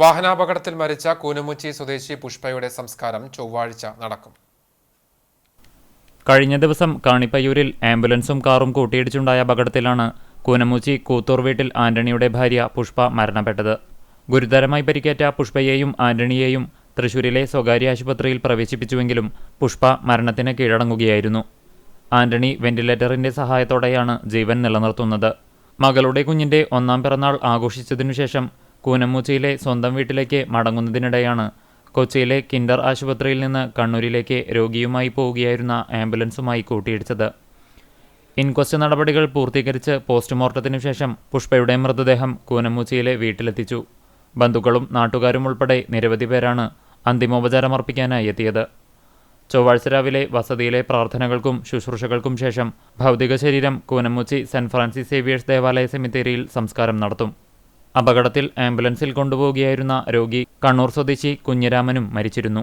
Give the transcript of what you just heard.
വാഹനാപകടത്തിൽ മരിച്ച കൂനമുച്ചി സ്വദേശി പുഷ്പയുടെ സംസ്കാരം ചൊവ്വാഴ്ച നടക്കും. കഴിഞ്ഞ ദിവസം കാണിപ്പയ്യൂരിൽ ആംബുലൻസും കാറും കൂട്ടിയിടിച്ചുണ്ടായ അപകടത്തിലാണ് കൂനമുച്ചി കൂത്തൂർ വീട്ടിൽ ആന്റണിയുടെ ഭാര്യ പുഷ്പ മരണപ്പെട്ടത്. ഗുരുതരമായി പരിക്കേറ്റ പുഷ്പയെയും ആന്റണിയെയും തൃശൂരിലെ സ്വകാര്യ ആശുപത്രിയിൽ പ്രവേശിപ്പിച്ചുവെങ്കിലും പുഷ്പ മരണത്തിന് കീഴടങ്ങുകയായിരുന്നു. ആന്റണി വെന്റിലേറ്ററിന്റെ സഹായത്തോടെയാണ് ജീവൻ നിലനിർത്തുന്നത്. മകളുടെ കുഞ്ഞിന്റെ ഒന്നാം പിറന്നാൾ ആഘോഷിച്ചതിനുശേഷം കൂനമുച്ചിയിലെ സ്വന്തം വീട്ടിലേക്ക് മടങ്ങുന്നതിനിടെയാണ് കൊച്ചിയിലെ കിൻഡർ ആശുപത്രിയിൽ നിന്ന് കണ്ണൂരിലേക്ക് രോഗിയുമായി പോവുകയായിരുന്ന ആംബുലൻസുമായി കൂട്ടിയിടിച്ചത്. ഇൻക്വസ്റ്റ് നടപടികൾ പൂർത്തീകരിച്ച് പോസ്റ്റ്മോർട്ടത്തിനു ശേഷം പുഷ്പയുടെ മൃതദേഹം കൂനമുച്ചിയിലെ വീട്ടിലെത്തിച്ചു. ബന്ധുക്കളും നാട്ടുകാരും ഉൾപ്പെടെ നിരവധി പേരാണ് അന്തിമോപചാരമർപ്പിക്കാനായി എത്തിയത്. ചൊവ്വാഴ്ച രാവിലെ വസതിയിലെ പ്രാർത്ഥനകൾക്കും ശുശ്രൂഷകൾക്കും ശേഷം ഭൗതിക ശരീരം കൂനമുച്ചി സെന്റ് ഫ്രാൻസിസ് സേവിയേഴ്സ് ദേവാലയ സെമിത്തേരിയിൽ സംസ്കാരം നടത്തും. അപകടത്തിൽ ആംബുലൻസിൽ കൊണ്ടുപോവുകയായിരുന്ന രോഗി കണ്ണൂർ സ്വദേശി കുഞ്ഞിരാമനും മരിച്ചിരുന്നു